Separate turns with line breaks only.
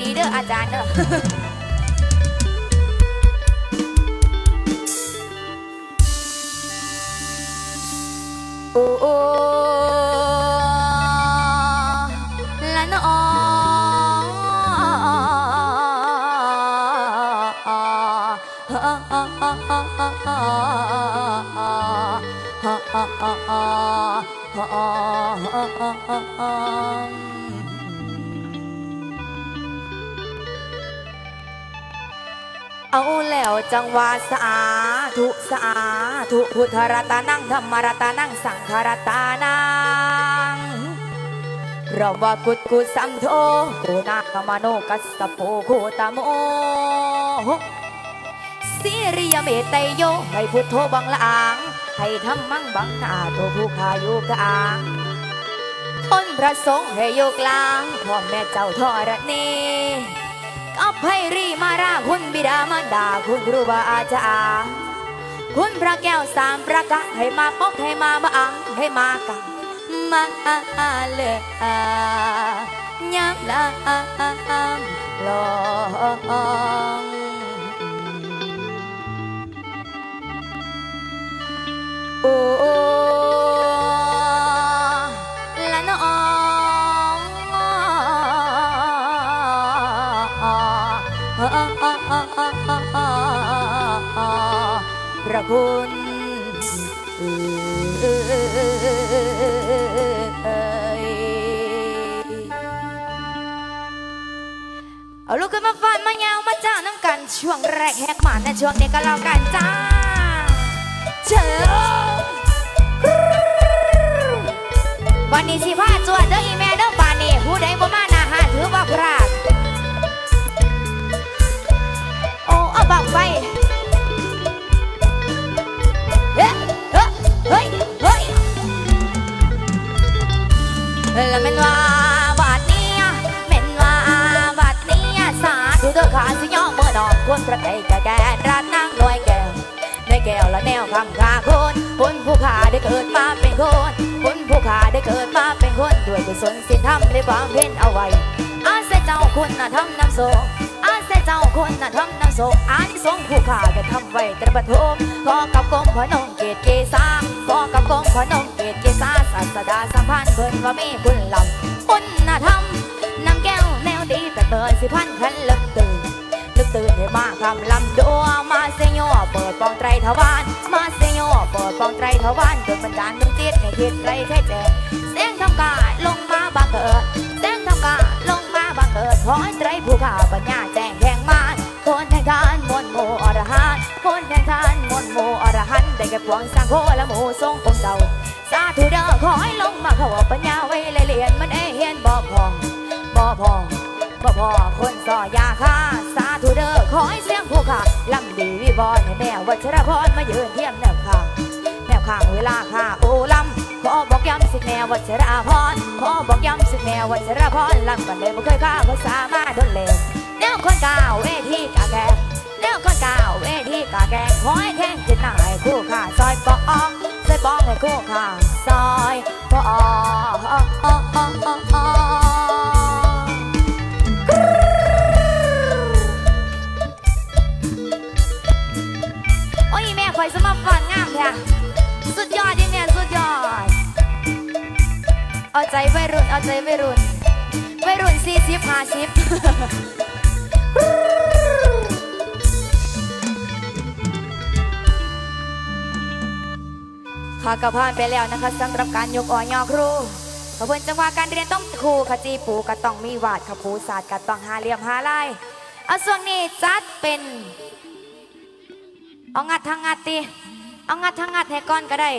ดีๆเด้ออาจารย์เด้อโอ้โอ้ละน้อ เอาแล้วจังหวะสาธุสาธุพุทธรัตนังธรรมรัตนังสังฆรัตนังเราว่ากุดกุสัมโทโกนาคมโนกัสสโปโคตโมสิริยเมตไตโยให้พุทโธบังละอางให้ธรรมังบังนาตัวผู้ขายู่กลางคนพระสงฆ์ให้อยู่กลางพ่อแม่เจ้าทอรณี อัพให้รีมาราคุณบิดามารดาคุณครูบาอาจารย์คุณพระแก้วสามประกาให้มาปกให้มาบังให้มากังมาเลยยามลาลอง พระคุณเอ่ยเอาลูกขึ้นมาฟันมาเงามาจ้าน้ำกันช่วงแรกแหกหมันในช่วงนี้ก็แล้วกันจ้าเชิญวันนี้สิพาจวดเด้ออีแม่เด้อป่านนี้ผู้ใดบ่มาหน้าหาถือว่าพลาด ไฟเฮ้ยเฮ้ยเฮ้ยแล้วเป็นว่าบัดนี้เป็นว่าบัดนี้สาธุเธอขาสิย่อเมื่อนอนควรประไก่กะแกนร้านนั่งน้อยแก้วในแก้วและแนวคำคาคนคนผู้ขาได้เกิดมาเป็นคนคนผู้ขาได้เกิดมาเป็นคนด้วยกุศลศีลธรรมได้ความเพียรเอาไว้อาศัยเจ้าคุณน่ะทำน้ำโซ เจ้าคุณน่ะทำน้ำโซอานิสงส์ผู้ขาก็ทำไว้ตระปฐมขอกับกงพระนงเกตเกษาขอกับกงพระนงเกตเกษาศาสดาสัมพันธ์เพิ่นว่ามีคุณลำคุณธรรมนำแก้วแนวดีแต่เตือนสิพันขันลึกตื่นลึกตื่นให้มาคำลำดัวมาเสยโยเปิดปองไตรทวารมาเสยโยเปิดปองไตรทวารโดยบันดาลดวงจิตให้คิดไกลแค่แจ้งเสียงทำกาลงมาบังเกิดแสงทำกาลง บังเกิดขอให้ไตรผู้ข่าปัญญาแจ้งแข่งมานคนแทนทานมนต์โมอรหันคนแทนทานมนต์โมอรหันได้แก่พวงสังโฆและหมูทรงองค์เจ้าสาธุเด้อขอให้ลงมาเขาปัญญาไว้เลยเรียนมันเอเฮียนบ่พองบ่พองบ่พอคนสอยาค่าสาธุเด้อขอให้เสียงผู้ขาลำดีวิบอนให้แม่วัชรพรมายืนเทียมแนวข้างแนวข้างเวลาข้าโอลำ ขอบอกย้ำสิแนววัชรพรขอบอกย้ำสิแนววัชรพรลำกันเลยบ่เคยข้าภาษามาโดนเลวแนวคนก้าวเวทีกาแกงแนวคนก้าวเวทีกาแกงขอให้แท่งจิตหน่ายคู่ข้าซอยปองซอยปองให้คู่ข้าซอยปองโอ้ยแม่ข่อยสมาฟันงามแท้ เอาใจวัยรุ่น เอาใจวัยรุ่นวัยรุ่นสี่สิบห้าสิบข้ากระพานไปแล้วนะคะสำหรับการยกอ่อยอครูขบวนจังหวะการเรียนต้องครูขจีปูก็ต้องมีวาดขภูศาสตร์ก็ต้องหาเหลี่ยมหาลายเอาส่วนนี้จัดเป็นเอางัดทางงัดตีเอางัดทางงัดให้ก้อนก็ได้